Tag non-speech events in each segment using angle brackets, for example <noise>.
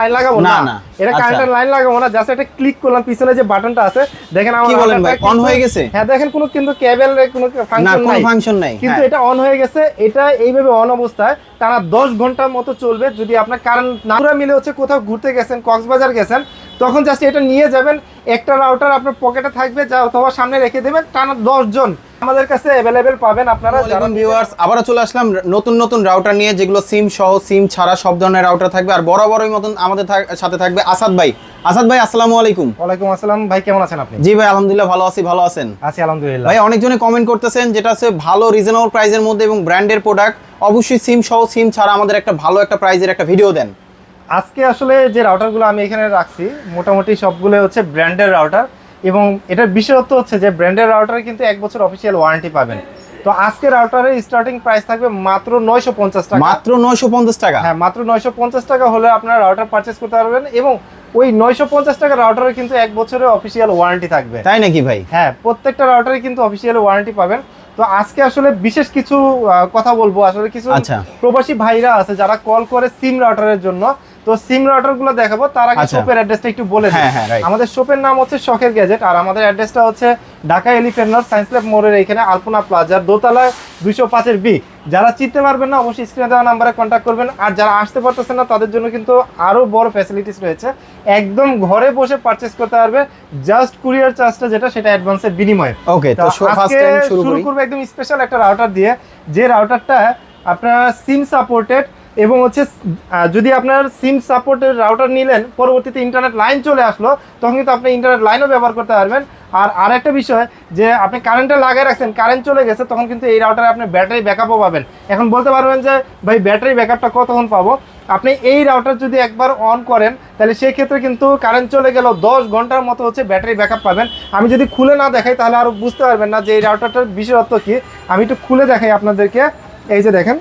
Line লাগাবো না, না না। এটা আচ্ছা। কারেন্টের লাইন লাগাবো না জাস্ট একটা ক্লিক করলাম পিছনে যে বাটনটা আছে দেখেন আমার বলেন ভাই, on হয়ে গেছে? হ্যাঁ দেখেন কোনো কিন্তু কেবল কোনো না ফাংশন কোনো ফাংশন নাই কিন্তু হ্যাঁ। এটা অন হয়ে গেছে এটা এইভাবে অন অবস্থায় টানা দশ ঘণ্টার মতো চলবে যদি আপনার কারেন্ট না মিলে হচ্ছে কোথাও ঘুরতে গেছেন কক্সবাজার গেছেন তখন জাস্ট এটা নিয়ে যাবেন একটা রাউটার আপনার পকেটে থাকবে যা অথবা সামনে রেখে দেবেন টানা দশ জন আমাদের কাছে অ্যাভেলেবেল পাবেন আপনারা আসসালামাইকুম ভিউয়ার্স আবারও চলে আসলাম নতুন নতুন রাউটার নিয়ে যেগুলো সিম সহ সিম ছাড়া সব ধরনের রাউটার থাকবে আর বরাবরই মতন আমাদের সাথে থাকবে আসাদ ভাই। আসাদ ভাই আসসালামু আলাইকুম। ওয়ালাইকুম আসসালাম ভাই কেমন আছেন আপনি? জি ভাই আলহামদুলিল্লাহ ভালো আছি ভালো আছেন। আছি আলহামদুলিল্লাহ। ভাই অনেকজনে কমেন্ট করতেছেন যেটা হচ্ছে ভালো রিজনেবল প্রাইসের মধ্যে এবং ব্র্যান্ডের প্রোডাক্ট অবশ্যই সিম সহ সিম ছাড়া আমাদের একটা ভালো একটা প্রাইজের একটা ভিডিও দেন। আজকে আসলে যে রাউটারগুলো আমি এখানে রাখছি মোটামুটি সবগুলো হচ্ছে ব্র্যান্ডের রাউটার এবং এটার বিশেষত্ব হচ্ছে যে ব্র্যান্ডের রাউটারে কিন্তু এক বছর অফিসিয়াল ওয়ারেন্টি পাবেন। তো আজকে রাউটারের স্টার্টিং প্রাইস থাকবে মাত্র নয়শো পঞ্চাশ টাকা। মাত্র নয়শো পঞ্চাশ টাকা। হ্যাঁ মাত্র নয়শো পঞ্চাশ টাকা হলে আপনারা রাউটার পারচেস করতে পারবেন এবং ওই নয়শো পঞ্চাশ টাকা রাউটারে কিন্তু এক বছরের অফিসিয়াল ওয়ারেন্টি থাকবে। তাই নাকি ভাই? হ্যাঁ প্রত্যেকটা রাউটারে কিন্তু অফিসিয়াল ওয়ারেন্টি পাবেন। তো আজকে আসলে বিশেষ কিছু কথা বলব। আসলে কিছু আচ্ছা। প্রবাসী ভাইরা আছে যারা কল করে সিম রাউটারের জন্য। তো সিম রাউটারগুলো দেখাবো তার আগে আচ্ছা। শপের অ্যাড্রেসটা একটু বলে দিই। হ্যাঁ, হ্যাঁ, আমাদের শপের নাম হচ্ছে শখের গ্যাজেট আর আমাদের অ্যাড্রেসটা হচ্ছে Dhaka Elephant Road Science Lab মোড়ের এখানে আলপনা প্লাজার দোতলায় দুইশো পাঁচের বি যারা চিনতে পারবেন না অবশ্যই স্ক্রিনে দেওয়া নাম্বারে কন্ট্যাক্ট করবেন। আর যারা আসতে পারতেছেন না তাদের জন্য কিন্তু আরও বড় ফ্যাসিলিটিস রয়েছে। একদম ঘরে বসে পারচেস করতে পারবে জাস্ট কুরিয়ার চার্জটা যেটা সেটা অ্যাডভান্সের বিনিময়ে। ওকে তো আজকে শুরু করব একদম স্পেশাল একটা রাউটার দিয়ে যে রাউটারটা আপনার সিম সাপোর্টেড এবং হচ্ছে যদি আপনার সিম সাপোর্টের রাউটার নিলেন, পরবর্তীতে ইন্টারনেট লাইন চলে আসলো, তখন কিন্তু আপনি ইন্টারনেট লাইনও ব্যবহার করতে পারবেন। আর আরেকটা বিষয়, যে আপনি কারেন্টটা লাগিয়ে রাখছেন কারেন্ট চলে গেছে, তখন কিন্তু এই রাউটারে আপনি ব্যাটারি ব্যাকআপও পাবেন। এখন বলতে পারবেন যে, ভাই ব্যাটারি ব্যাকআপটা কতক্ষণ পাবো? আপনি এই রাউটার যদি একবার অন করেন, তাহলে সেই ক্ষেত্রে কিন্তু কারেন্ট চলে গেলেও দশ ঘণ্টার মতো হচ্ছে ব্যাটারি ব্যাকআপ পাবেন। আমি যদি খুলে না দেখাই, তাহলে আরও বুঝতে পারবেন না যে এই রাউটারটার বিশেষত্ব কী। আমি একটু খুলে দেখাই আপনাদেরকে। এই যে দেখেন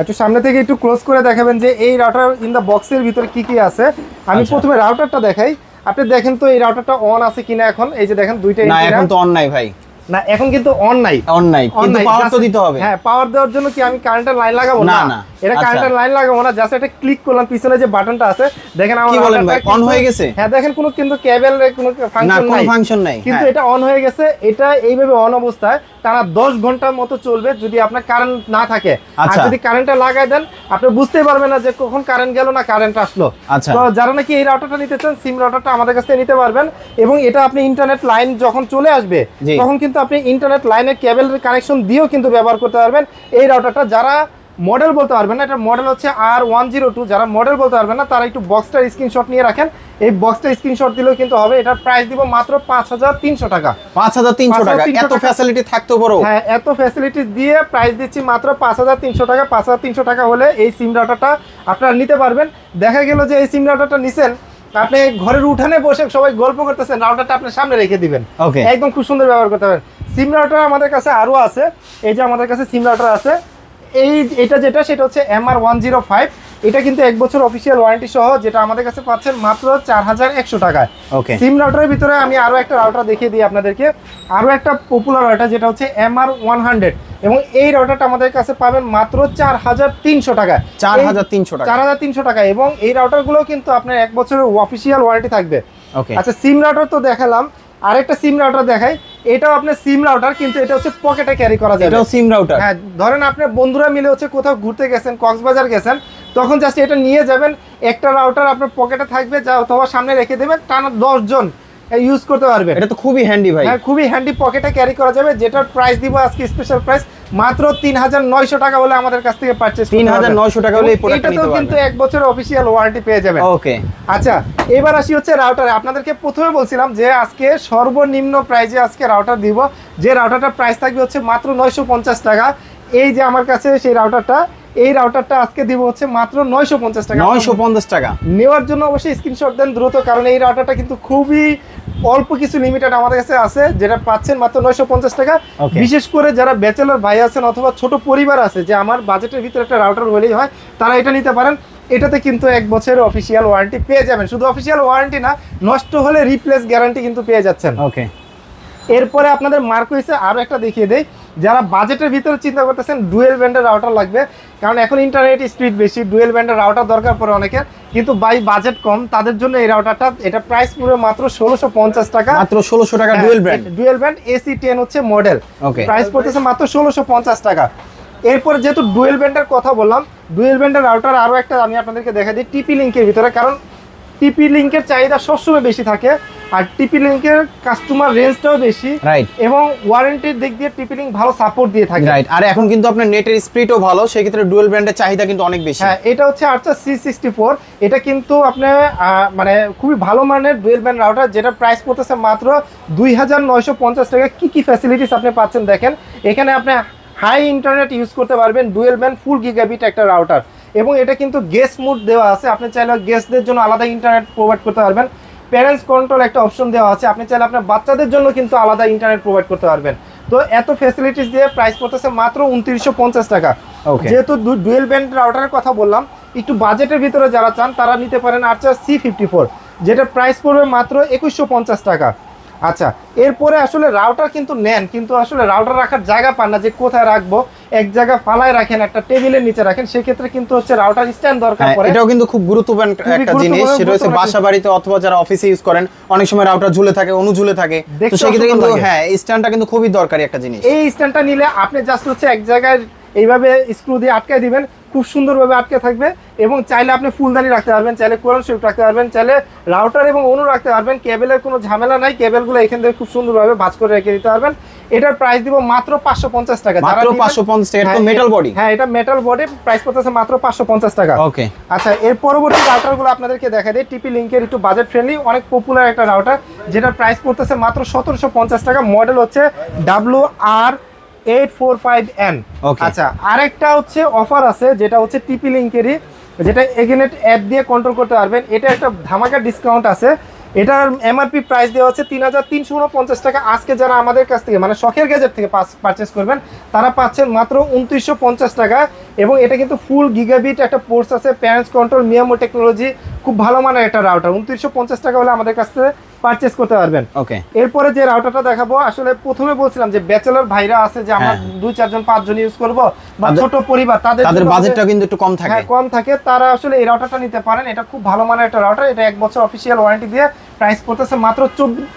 একটু সামনে থেকে একটু ক্লোজ করে দেখাবেন যে এই রাউটার ইন দ্য বক্সের ভিতরে কি কি আছে। আমি আচ্ছা। প্রথমে রাউটারটা দেখাই। আপনি দেখেন তো এই রাউটারটা অন আছে কিনা এখন? এই যে দেখেন দুইটা না এখন তো অন নাই ভাই। না এখন কিন্তু অন নাই অন নাই কিন্তু পাওয়ার তো দিতে হবে হ্যাঁ পাওয়ার দেওয়ার জন্য কি আমি কারেন্টের লাইন লাগাবো না, না। এটা আচ্ছা। কারেন্টের লাইন লাগাবো না জাস্ট একটা ক্লিক করলাম পিছনে যে বাটনটা আছে দেখেন আমার কি বলেন ভাই, কিন্তু- হয়ে গেছে? হ্যাঁ দেখেন কোনো কিন্তু কেবল কোনো ফাংশন কোনো নাই ফাংশন নাই কিন্তু হ্যাঁ। এটা অন হয়ে গেছে এটা এইভাবে অন অবস্থায় টানা দশ ঘণ্টার মতো চলবে যদি আপনার কারেন্ট না থাকে আর আচ্ছা। যদি কারেন্টটা লাগাই দেন আপনি বুঝতেই পারবেন না যে কখন কারেন্ট গেল না কারেন্ট আসলো আচ্ছা। তো যারা নাকি এই রাউটারটা নিতে চান সিম রাউটারটা আমাদের কাছ থেকে নিতে পারবেন এবং এটা আপনি ইন্টারনেট লাইন যখন চলে আসবে তখন কিন্তু আপনি ইন্টারনেট লাইনের কেবল কানেকশন দিয়েও কিন্তু ব্যবহার করতে পারবেন। এই রাউটারটা যারা মডেল বলতে পারবেন না এটা মডেল হচ্ছে আর ওয়ান জিরো টু যারা মডেল বলতে পারবেন না তারা একটু বক্সটার স্ক্রিনশট নিয়ে রাখেন। এই বক্সটা স্ক্রিনশট দিলেও কিন্তু হবে এটার প্রাইস দিব মাত্র পাঁচ হাজার তিনশো টাকা। পাঁচ হাজার তিনশো টাকা এত ফ্যাসিলিটি থাকতে পারো। হ্যাঁ এত ফ্যাসিলিটি দিয়ে প্রাইস দিচ্ছি মাত্র পাঁচ হাজার তিনশো টাকা। পাঁচ হাজার তিনশো টাকা হলে এই সিম ডাটাটা আপনারা নিতে পারবেন। দেখা গেল যে এই সিম ডাটাটা নিছেন আপনি ঘরের উঠানে বসে সবাই গল্প করতেছেন রাউটারটা আপনি সামনে রেখে দিবেন. একদম খুব সুন্দর ব্যবহার করতে পারেন। সিম রাউটার আমাদের কাছে আরও আছে। এই যে আমাদের কাছে সিম রাউটার আছে। এই এটা যেটা সেটা হচ্ছে M R one zero five এটা কিন্তু এক বছর অফিসিয়াল ওয়ারেন্টি সহ যেটা আমাদের কাছে পাচ্ছেন মাত্র চার হাজার একশো টাকায়। ওকে সিম রাউটারের ভিতরে আমি আরও একটা রাউটার দেখিয়ে দিই আপনাদেরকে। আরও একটা পপুলার রাউটার যেটা হচ্ছে এম আর ওয়ান হান্ড্রেড এবং এই রাউটারটা আমাদের কাছে পাবেন মাত্র চার হাজার তিনশো টাকায়। চার হাজার তিনশো টাকা চার হাজার তিনশো টাকা এবং এই রাউটারগুলো কিন্তু আপনার এক বছরের অফিসিয়াল ওয়ারেন্টি থাকবে। ওকে আচ্ছা সিম রাউটার তো দেখালাম। আরেকটা সিম রাউটার দেখাই। এটাও আপনার সিম রাউটার কিন্তু এটা হচ্ছে পকেটে ক্যারি করা যায় এটাও সিম রাউটার হ্যাঁ ধরেন আপনার বন্ধুরা মিলে হচ্ছে কোথাও ঘুরতে গেছেন কক্সবাজার গেছেন। তখন জাস্ট এটা নিয়ে যাবেন একটা রাউটার আপনার পকেটে থাকবে যা অথবা সামনে রেখে দেবেন টানা দশ জন ইউজ করতে পারবেন। এটা তো খুবই হ্যান্ডি ভাই। হ্যাঁ খুবই হ্যান্ডি পকেটে ক্যারি করা যাবে যেটার প্রাইস দিব আজকে স্পেশাল প্রাইস মাত্র তিন হাজার নয়শো টাকা হলে আমাদের কাছ থেকে পারচেস 3900 টাকা হলে এই প্রোডাক্টটা নিতে এটাতেও কিন্তু এক বছর অফিসিয়াল ওয়ারেন্টি পেয়ে যাবেন। ওকে আচ্ছা এবার আসি হচ্ছে রাউটার আপনাদেরকে প্রথমে বলছিলাম যে আজকে সর্বনিম্ন প্রাইজে আজকে রাউটার দিব। যে রাউটারটার প্রাইস থাকবে হচ্ছে মাত্র নয়শো পঞ্চাশ টাকা। এই যে আমার কাছে সেই রাউটারটা এই রাউটারটা আজকে দিব হচ্ছে মাত্র নয়শো পঞ্চাশ টাকা। নয়শো পঞ্চাশ টাকা। নেওয়ার জন্য অবশ্যই স্ক্রিনশট দেন দ্রুত কারণ এই রাউটারটা কিন্তু খুবই অল্প কিছু লিমিটেড আমাদের কাছে আছে যেটা পাচ্ছেন মাত্র নয়শো পঞ্চাশ টাকা। বিশেষ করে যারা ব্যাচেলর ভাই আছেন অথবা ছোট পরিবার আছে যে আমার বাজেটের ভিতরে একটা রাউটার হলেই হয় তারা এটা নিতে পারেন। এটাতে কিন্তু এক বছরের অফিসিয়াল ওয়ারেন্টি পেয়ে যাবেন। শুধু অফিসিয়াল ওয়ারেন্টি না নষ্ট হলে রিপ্লেস গ্যারান্টি কিন্তু পেয়ে যাচ্ছেন। ওকে এরপরে আপনাদের মার্ক হয়েছে আরও একটা দেখিয়ে দেই। যারা বাজেটের ভিতরে চিন্তা করতেছেন ডুয়েল ব্যান্ডের রাউটার লাগবে। কারণ এখন ইন্টারনেট স্পিড বেশি ডুয়েল ব্যান্ডের রাউটার দরকার পড়ে অনেকের। কিন্তু বাই বাজেট কম তাদের জন্য এই রাউটারটা এটা প্রাইস পুরো মাত্র ষোলোশো পঞ্চাশ টাকা। মাত্র ষোলোশো টাকা dual band. Dual band AC ten হচ্ছে মডেল. প্রাইস পড়তেছে মাত্র ষোলোশো পঞ্চাশ টাকা। এরপর যেহেতু ডুয়েল ব্যান্ডের কথা বললাম ডুয়েল ব্যান্ডের রাউটার আরও একটা আমি আপনাদেরকে দেখা দিই টিপি লিঙ্কের ভিতরে। কারণ টিপি লিঙ্কের চাহিদা সবসময় বেশি থাকে। আর টিপি লিঙ্কের কাস্টমার রেঞ্জটাও বেশি। রাইট এবং ওয়ারেন্টির দিক দিয়ে টিপি লিঙ্ক ভালো সাপোর্ট দিয়ে থাকে। রাইট আর এখন কিন্তু আপনার নেটের স্পিডও ভালো সেক্ষেত্রে ডুয়েল ব্র্যান্ডের চাহিদা কিন্তু অনেক বেশি। হ্যাঁ এটা হচ্ছে আর্চার সি সিক্সটি ফোর এটা কিন্তু আপনি আহ, মানে খুবই ভালো মানের ডুয়েল ব্যান্ড রাউটার যেটা প্রাইস পড়তেছে মাত্র দুই হাজার নয়শো পঞ্চাশ টাকা। কী কী ফ্যাসিলিটিস আপনি পাচ্ছেন দেখেন। এখানে আপনি হাই ইন্টারনেট ইউজ করতে পারবেন ডুয়েল ব্যান্ড ফুল গিগাবিট একটা রাউটার এবং এটা কিন্তু গেস্ট মুড দেওয়া আছে। আপনি চাইলে গেস্টদের জন্য আলাদা ইন্টারনেট প্রোভাইড করতে পারবেন। প্যারেন্টস কন্ট্রোল একটা অপশন দেওয়া আছে। আপনি চাইলে আপনার বাচ্চাদের জন্য কিন্তু আলাদা ইন্টারনেট প্রোভাইড করতে পারবেন। তো এত ফ্যাসিলিটিস দিয়ে প্রাইস পড়তেছে মাত্র উনত্রিশশো পঞ্চাশ টাকা. যেহেতু ডুয়েল ব্যান্ড রাউটারের কথা বললাম একটু বাজেটের ভিতরে যারা চান তারা নিতে পারেন আর্চার সি ফিফটি ফোর যেটা প্রাইস পড়বে মাত্র একুশশো পঞ্চাশ টাকা। আচ্ছা এরপরে আসলে রাউটার কিন্তু নেন কিন্তু আসলে রাউটার রাখার জায়গা পান না যে কোথায় রাখব। এক জায়গা ফালায় রাখেন একটা টেবিলের নিচে রাখেন সেক্ষেত্রে কিন্তু হচ্ছে রাউটার স্ট্যান্ড দরকার হ্যাঁ, পড়ে। এটাও কিন্তু খুব গুরুত্বপূর্ণ একটা জিনিস সেটা হচ্ছে বাসা বাড়িতে অথবা যারা অফিসে ইউজ করেন অনেক সময় রাউটার ঝুলে থাকে অনু ঝুলে থাকে। তো সেক্ষেত্রে কিন্তু। হ্যাঁ স্ট্যান্ডটা কিন্তু খুবই দরকারি একটা জিনিস। এই স্ট্যান্ডটা নিলে আপনি জাস্ট হচ্ছে এক জায়গায় এইভাবে স্ক্রু দিয়ে আটকায় দিবেন খুব সুন্দরভাবে আটকে থাকবে এবং চাইলে আপনি ফুলদানি রাখতে পারবেন চাইলে কোরআন শরীফ রাখতে পারবেন চাইলে রাউটার এবং অনু রাখতে পারবেন কেবেলের কোনো ঝামেলা নাই কেবেলগুলো এখান থেকে খুব সুন্দরভাবে ভাজ করে রেখে দিতে পারবেন। এটার প্রাইস দিব মাত্র পাঁচশো পঞ্চাশ টাকা। মাত্র পাঁচশো পঞ্চাশ টাকা হ্যাঁ, মেটাল বডি হ্যাঁ এটা মেটাল বডি প্রাইস পড়তেছে মাত্র পাঁচশো পঞ্চাশ টাকা। ওকে আচ্ছা এর পরবর্তী রাউটারগুলো আপনাদেরকে দেখা দিই টিপি লিঙ্কের একটু বাজেট ফ্রেন্ডলি অনেক পপুলার একটা রাউটার যেটার প্রাইস পড়তেছে মাত্র সতেরোশো পঞ্চাশ টাকা। মডেল হচ্ছে W R eight four five N. আচ্ছা আরেকটা হচ্ছে অফার আছে যেটা হচ্ছে টিপি লিঙ্কেরই যেটা এগেনেট অ্যাপ দিয়ে কন্ট্রোল করতে পারবেন। এটা একটা ধামাকা ডিসকাউন্ট আছে। এটার এমআরপি প্রাইস দেওয়া হচ্ছে তিন হাজার তিনশো উনপঞ্চাশ টাকা। আজকে যারা আমাদের কাছ থেকে মানে শখের গ্যাজেট থেকে পারচেস করবেন তারা পাচ্ছেন মাত্র উনত্রিশশো পঞ্চাশ টাকা। এবং এটা কিন্তু ফুল গিগাবিট একটা পোর্স আছে প্যারেন্টস কন্ট্রোল মিয়ামো টেকনোলজি খুব ভালো মানের একটা রাউটার উনত্রিশশো পঞ্চাশ টাকা হলে আমাদের কাছ থেকে পারচেস করতে পারবেন। ওকে এরপরে যে রাউটারটা দেখাবো আসলে প্রথমে বলছিলাম যে ব্যাচেলর ভাইরা আছে যে আমরা হ্যাঁ। দুই চারজন পাঁচজন ইউজ করব বা ছোট পরিবার তাদের তাদের বাজেটটা কিন্তু একটু কম থাকে। হ্যাঁ কম থাকে। তারা আসলে এই রাউটারটা নিতে পারেন। এটা খুব ভালো মানের একটা রাউটার এটা এক বছর অফিসিয়াল ওয়ারেন্টি দিয়ে প্রাইস পড়তেছে মাত্র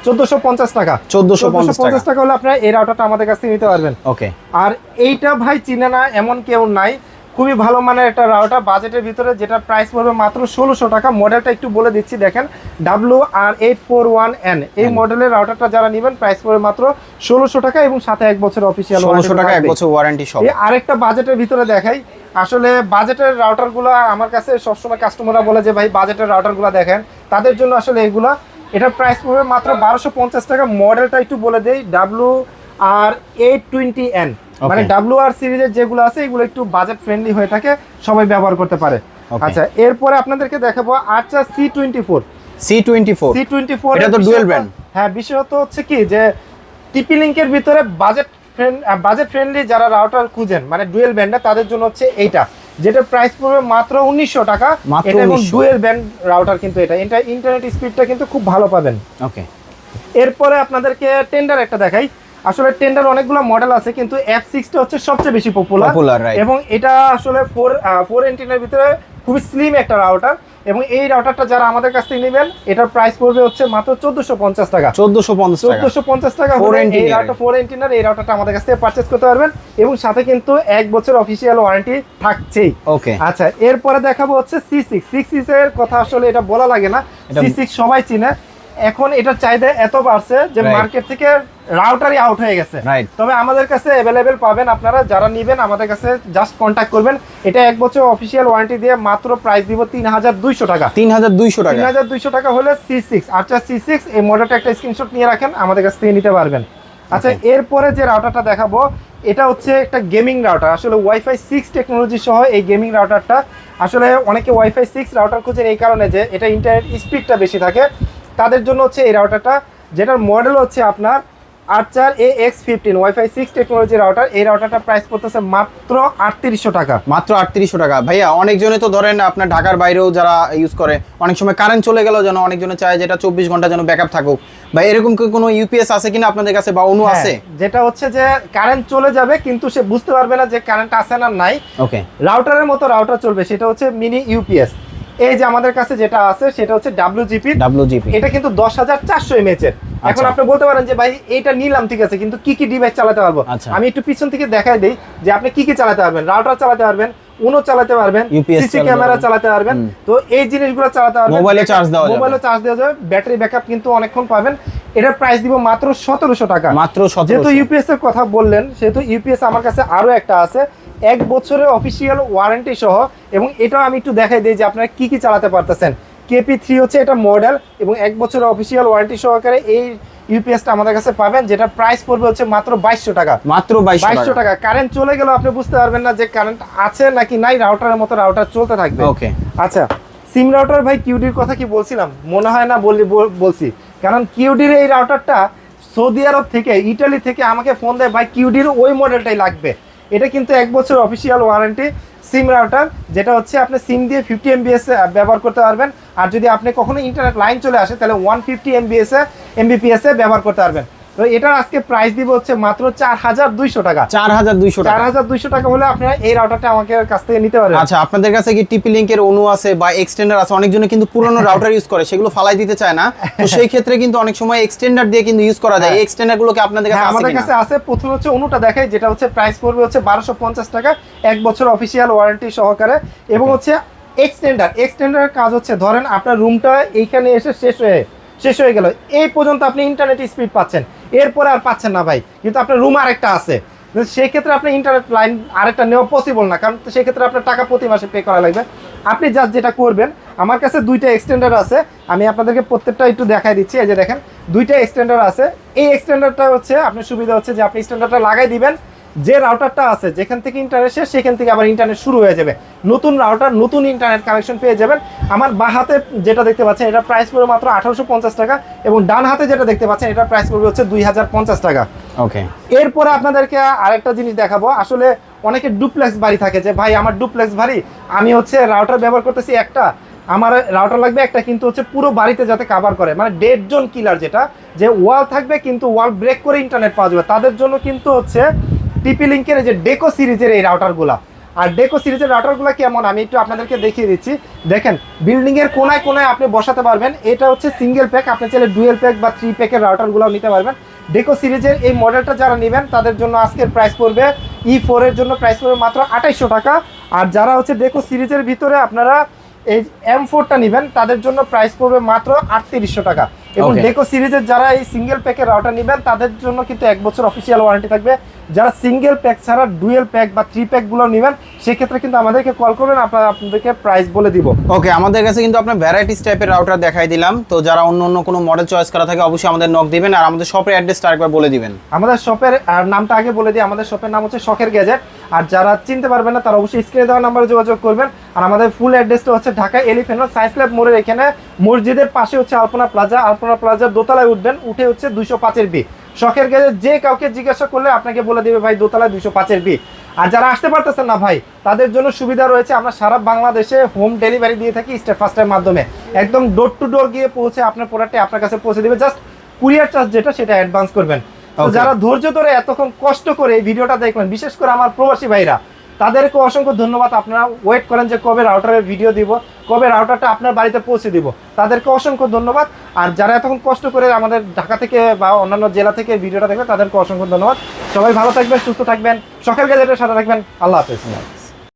চোদ্দশো পঞ্চাশ টাকা। চোদ্দশো পঞ্চাশ পঞ্চাশ টাকা টাকা হলে আপনারা এই রাউটারটা আমাদের কাছ থেকে নিতে পারবেন। ওকে আর এইটা ভাই চিনে না এমন কেউ নাই। খুবই ভালো মানের একটা রাউটার বাজেটের ভিতরে যেটা প্রাইস পড়বে মাত্র ষোলোশো টাকা। মডেলটা একটু বলে দিচ্ছি দেখেন W R eight four one N এই মডেলের রাউটারটা যারা নেবেন প্রাইস পড়বে মাত্র ষোলোশো টাকা এবং সাথে এক বছর অফিসিয়াল ষোলোশো টাকা এক বছর ওয়ারেন্টি সব আরেকটা বাজেটের ভিতরে দেখাই। আসলে বাজেটের রাউটারগুলো আমার কাছে সবসময় কাস্টমাররা বলে যে ভাই বাজেটের রাউটারগুলো দেখেন। তাদের জন্য আসলে এগুলা এটার প্রাইস পড়বে মাত্র বারোশো পঞ্চাশ টাকা। মডেলটা একটু বলে দেই W R eight twenty N. মানে ডাব্লু আর সিরিজের যেগুলো আছে এগুলো একটু বাজেট ফ্রেন্ডলি হয়ে থাকে সবাই ব্যবহার করতে পারে। আচ্ছা এরপরে আপনাদেরকে দেখাবো আচ্ছা C twenty four C twenty four C twenty four এটা তো dual brand। হ্যাঁ বিশেষত হচ্ছে কি যে টিপি লিঙ্কের ভিতরে বাজেট ফ্রেন্ড বাজেট ফ্রেন্ডলি যারা রাউটার খুঁজেন মানে ডুয়েল ব্যান্ডে তাদের জন্য হচ্ছে এইটা। যেটা প্রাইস পড়বে মাত্র উনিশশো টাকা। এটা এবং ডুয়েল ব্যান্ড রাউটার কিন্তু এটা। এটা ইন্টারনেট স্পিডটা কিন্তু খুব ভালো পাবেন। ওকে এরপরে আপনাদেরকে টেন্ডার একটা দেখাই। আসলে টেন্ডার অনেকগুলো মডেল আছে কিন্তু এফ সিক্সটা হচ্ছে সবচেয়ে বেশি পপুলার এবং এটা আসলে ফোর ফোর এন্টিনের ভিতরে খুবই স্লিম একটা রাউটার এবং এই রাউটারটা যারা আমাদের কাছ থেকে নেবেন এটার প্রাইস পড়বে হচ্ছে মাত্র চোদ্দশো পঞ্চাশ টাকা। চোদ্দশো পঞ্চাশ টাকা। চোদ্দশো পঞ্চাশ টাকা এই রাউটার ফোর এন্টিনার এই রাউটারটা আমাদের কাছ থেকে পারচেস করতে পারবেন এবং সাথে কিন্তু এক বছর অফিসিয়াল ওয়ারেন্টি থাকছেই। ওকে আচ্ছা এরপরে দেখাবো হচ্ছে সি সিক্স সিক্স এর কথা আসলে এটা বলা লাগে না। সি সিক্স সবাই চিনে। এখন এটার চাহিদা এত বাড়ছে যে মার্কেট থেকে রাউটারই আউট হয়ে গেছে। তবে আমাদের কাছে অ্যাভেলেবেল পাবেন আপনারা যারা নেবেন আমাদের কাছে জাস্ট কন্ট্যাক্ট করবেন। এটা এক বছর অফিসিয়াল ওয়ারেন্টি দিয়ে মাত্র প্রাইস দিব তিন হাজার দুইশো টাকা। তিন হাজার দুইশো টাকা। তিন হাজার দুইশো টাকা হলে সি সিক্স আচ্ছা সি সিক্স এই মডেলটা একটা স্ক্রিনশট নিয়ে রাখেন আমাদের কাছ থেকে নিতে পারবেন। আচ্ছা এরপরে যে রাউটারটা দেখাবো এটা হচ্ছে একটা গেমিং রাউটার আসলে ওয়াইফাই সিক্স টেকনোলজি সহ এই গেমিং রাউটারটা আসলে অনেকে ওয়াইফাই সিক্স রাউটার খুঁজেন এই কারণে যে এটা ইন্টারনেট স্পিডটা বেশি থাকে। তাদের জন্য হচ্ছে এই রাউটারটা যেটার মডেল হচ্ছে আপনার Archer A X fifteen wifi six technology router এই রাউটারটা প্রাইস পড়তেছে মাত্র আটত্রিশশো টাকা। মাত্র আটত্রিশশো টাকা। ভাইয়া অনেকজনে তো ধরেন আপনার ঢাকার বাইরেও যারা ইউজ করে অনেক সময় কারেন্ট চলে গেলেও যেন অনেকজনে চায় যেটা চব্বিশ ঘণ্টা যেন ব্যাকআপ থাকুক। বা এরকম কি কোনো ইউপিএস আছে কিনা আপনাদের কাছে বা অনু আছে? হ্যাঁ, যেটা হচ্ছে যে কারেন্ট চলে যাবে কিন্তু সে বুঝতে পারবে না যে কারেন্ট আছে না নাই। ওকে রাউটারের মতো রাউটার চলবে সেটা হচ্ছে মিনি ইউপিএস এই যে আমাদের কাছে যেটা আছে সেটা হচ্ছে ডাব্লিউজিপি ডাব্লিউজিপি এটা কিন্তু দশ হাজার চারশো এমএচ এর। এখন আচ্ছা। আপনি বলতে পারেন যে ভাই এইটা নিলাম ঠিক আছে কিন্তু কি কি ডিভাইস চালাতে পারব? আচ্ছা। আমি একটু পিছন থেকে দেখাই দিই যে আপনি কি কি চালাতে পারবেন? রাউটার চালাতে পারবেন উনো চালাতে পারবেন সিসি ক্যামেরা চালাতে পারবেন। তো এই জিনিসগুলো চালাতে পারবেন। মোবাইলে charge দেওয়া যাবে। মোবাইলে চার্জ দেওয়া যাবে। ব্যাটারি ব্যাকআপ কিন্তু অনেকক্ষণ পাবেন। এটার প্রাইস দিব মাত্র সতেরোশো টাকা। মাত্র যেহেতু ইউপিএস এর কথা বললেন সেহেতু ইউপিএস আমার কাছে আরও একটা আছে। এক বছরের অফিসিয়াল ওয়ারেন্টি সহ এবং এটাও আমি একটু দেখাই দিই যে আপনারা কী কী চালাতে পারতেছেন। কেপি থ্রি হচ্ছে এটা মডেল এবং এক বছরের অফিসিয়াল ওয়ারেন্টি সহকারে এই ইউপিএসটা আমাদের কাছে পাবেন যেটা প্রাইস পড়বে হচ্ছে মাত্র বাইশশো টাকা। মাত্র বাইশশো টাকা। কারেন্ট চলে গেলেও আপনি বুঝতে পারবেন না যে কারেন্ট আছে নাকি নাই রাউটারের মতো রাউটার চলতে থাকবে। ওকে আচ্ছা সিম রাউটার ভাই কিউডির কথা কি বলছিলাম? মনে হয় না বললি বল- বলছি। কারণ কিউডির এই রাউটারটা সৌদি আরব থেকে ইটালি থেকে আমাকে ফোন দেয় ভাই কিউডির ওই মডেলটাই লাগবে। এটা কিন্তু এক বছর অফিসিয়াল ওয়ারেন্টি সিম রাউটার যেটা হচ্ছে আপনি সিম দিয়ে ফিফটি এমবিএস ব্যবহার করতে পারবেন। আর যদি আপনি কখনো ইন্টারনেট লাইন চলে আসে, তাহলে ওয়ান ফিফটি এমবিএস এমবিপিএস ব্যবহার করতে পারবেন। তো এটার আজকে প্রাইস দিব হচ্ছে মাত্র চার হাজার দুইশো টাকা। চার হাজার দুইশো চার হাজার দুইশো টাকা হলে আপনারা এই রাউটারটা আমাকে কাছ থেকে নিতে পারবেন। আচ্ছা আপনাদের কাছে কি টিপি লিঙ্কের অনু আছে বা এক্সটেন্ডার আছে? অনেকজনে কিন্তু পুরনো <laughs> রাউটার ইউজ করে সেগুলো ফালাই দিতে চায় না। তো সেই ক্ষেত্রে কিন্তু অনেক সময় এক্সটেন্ডার দিয়ে কিন্তু ইউজ করা যায়। এই হ্যাঁ। এক্সটেন্ডার গুলোকে আপনাদের কাছে হ্যাঁ, আমাদের কাছে আছে। প্রথম হচ্ছে অনুটা দেখাই যেটা হচ্ছে প্রাইস পড়বে হচ্ছে বারোশো পঞ্চাশ টাকা এক বছর অফিসিয়াল ওয়ারেন্টি সহকারে। এবং হচ্ছে এক্সটেন্ডার এক্সটেন্ডারের কাজ হচ্ছে ধরেন আপনার রুমটা এইখানে এসে শেষ হয়ে শেষ হয়ে গেল। এই পর্যন্ত আপনি ইন্টারনেট স্পিড পাচ্ছেন। এরপরে আর পাচ্ছেন না ভাই। কিন্তু আপনার রুম আরেকটা আছে। সেক্ষেত্রে আপনি ইন্টারনেট লাইন আরেকটা নেওয়া পসিবল না। কারণ সেক্ষেত্রে আপনার টাকা প্রতি মাসে পে করা লাগবে। আপনি জাস্ট যেটা করবেন, আমার কাছে দুইটা এক্সটেন্ডার আছে। আমি আপনাদেরকে প্রত্যেকটা একটু দেখাই দিচ্ছি। এই যে দেখেন, দুইটা এক্সটেন্ডার আছে। এই এক্সটেন্ডারটা হচ্ছে, আপনার সুবিধা হচ্ছে যে আপনি স্ট্যান্ডার্ডটা লাগাই দিবেন। যে রাউটারটা আছে যেখান থেকে ইন্টারনেট শেষ সেখান থেকে আবার ইন্টারনেট শুরু হয়ে যাবে। নতুন রাউটার নতুন ইন্টারনেট কানেকশন পেয়ে যাবেন। আমার বা হাতে যেটা দেখতে পাচ্ছেন এটা প্রাইস পড়বে মাত্র আঠারোশো পঞ্চাশ টাকা এবং ডান হাতে যেটা দেখতে পাচ্ছেন এটা প্রাইস পড়বে হচ্ছে দুই হাজার পঞ্চাশ টাকা। ওকে এরপরে আপনাদেরকে আরেকটা জিনিস দেখাবো। আসলে অনেকে ডুপ্লেক্স বাড়ি থাকে যে ভাই আমার ডুপ্লেক্স বাড়ি আমি হচ্ছে রাউটার ব্যবহার করতেছি একটা। আমার রাউটার লাগবে একটা কিন্তু হচ্ছে পুরো বাড়িতে যাতে কাভার করে। মানে ডেড জোন কিলার যেটা যে ওয়াল থাকবে কিন্তু ওয়াল ব্রেক করে ইন্টারনেট পাওয়া যাবে। তাদের জন্য কিন্তু হচ্ছে টিপি লিঙ্কের এই যে ডেকো সিরিজের এই রাউটারগুলা আর ডেকো সিরিজের রাউটারগুলো কেমন? আমি একটু আপনাদেরকে দেখিয়ে দিচ্ছি। দেখেন বিল্ডিংয়ের এর কোনায় কোনায় আপনি বসাতে পারবেন। এটা হচ্ছে সিঙ্গেল প্যাক আপনি চাইলে ডুয়েল প্যাক বা থ্রি প্যাকের রাউটারগুলো নিতে পারবেন। ডেকো সিরিজের এই মডেলটা যারা নেবেন তাদের জন্য আজকের প্রাইস পড়বে ই ফোরের জন্য প্রাইস পড়বে মাত্র আঠাইশশো টাকা। আর যারা হচ্ছে ডেকো সিরিজের ভিতরে আপনারা এই এম ফোরটা নেবেন তাদের জন্য প্রাইস পড়বে মাত্র আটত্রিশশো টাকা। এবং ডেকো সিরিজের যারা এই সিঙ্গেল প্যাকের রাউটার নেবেন তাদের জন্য কিন্তু এক বছর অফিসিয়াল ওয়ারেন্টি থাকবে। যারা সিঙ্গেল প্যাক ছাড়া ডুয়েল প্যাক বা থ্রি প্যাকগুলো নেবেন সেক্ষেত্রে কিন্তু আমাদেরকে কল করবেন আপনারা আপনাদেরকে প্রাইস বলে দিব। ওকে আমাদের কাছে কিন্তু আপনার ভ্যারাইটিস টাইপের রাউটার দেখাই দিলাম। তো যারা অন্য অন্য কোনো মডেল চয়েস করা থাকে অবশ্যই আমাদের নক দিবেন আর আমাদের শপের অ্যাড্রেসটা আরেকবার বলে দিবেন। আমাদের শপের নামটা আগে বলে দিই আমাদের শপের নাম হচ্ছে শখের গ্যাজেট আর যারা চিনতে পারবেন না তারা অবশ্যই স্ক্রিনে দেওয়া নাম্বারে যোগাযোগ করবেন। আর আমাদের ফুল অ্যাড্রেসটা হচ্ছে ঢাকা এলিফেন্ট সায়েন্স ল্যাব মোড়ের এখানে। মসজিদের পাশে হচ্ছে আলপনা প্লাজা আলপনা প্লাজার দোতলায় উঠবেন উঠে হচ্ছে দুইশো পাঁচের বি শখের গেজে যে কাউকে জিজ্ঞাসা করলে আপনাকে বলে দেবে ভাই দোতলা দুশো পাঁচের বি আর যারা আসতে পারতেছেন না ভাই তাদের জন্য সুবিধা রয়েছে। আমরা সারা বাংলাদেশে হোম ডেলিভারি দিয়ে থাকি স্টেপ ফাস্টের মাধ্যমে। একদম ডোর টু ডোর গিয়ে পৌঁছে আপনার প্রোডাক্টটি আপনার কাছে পৌঁছে দেবে। জাস্ট কুরিয়ার চার্জ যেটা সেটা অ্যাডভান্স করবেন। যারা ধৈর্য ধরে এতক্ষণ কষ্ট করে এই ভিডিওটা দেখবেন বিশেষ করে আমার প্রবাসী ভাইরা তাদেরকে অসংখ্য ধন্যবাদ। আপনারা ওয়েট করেন যে কবে রাউটারের ভিডিও দিব, কবে রাউটারটা আপনার বাড়িতে পৌঁছে দিব। তাদেরকে অসংখ্য ধন্যবাদ। আর যারা এতক্ষণ কষ্ট করে আমাদের ঢাকা থেকে বা অন্যান্য জেলা থেকে ভিডিওটা দেখবে, তাদেরকে অসংখ্য ধন্যবাদ। সবাই ভালো থাকবেন, সুস্থ থাকবেন, সকাল গেজেটের সাথে থাকবেন। আল্লাহ হাফেজ।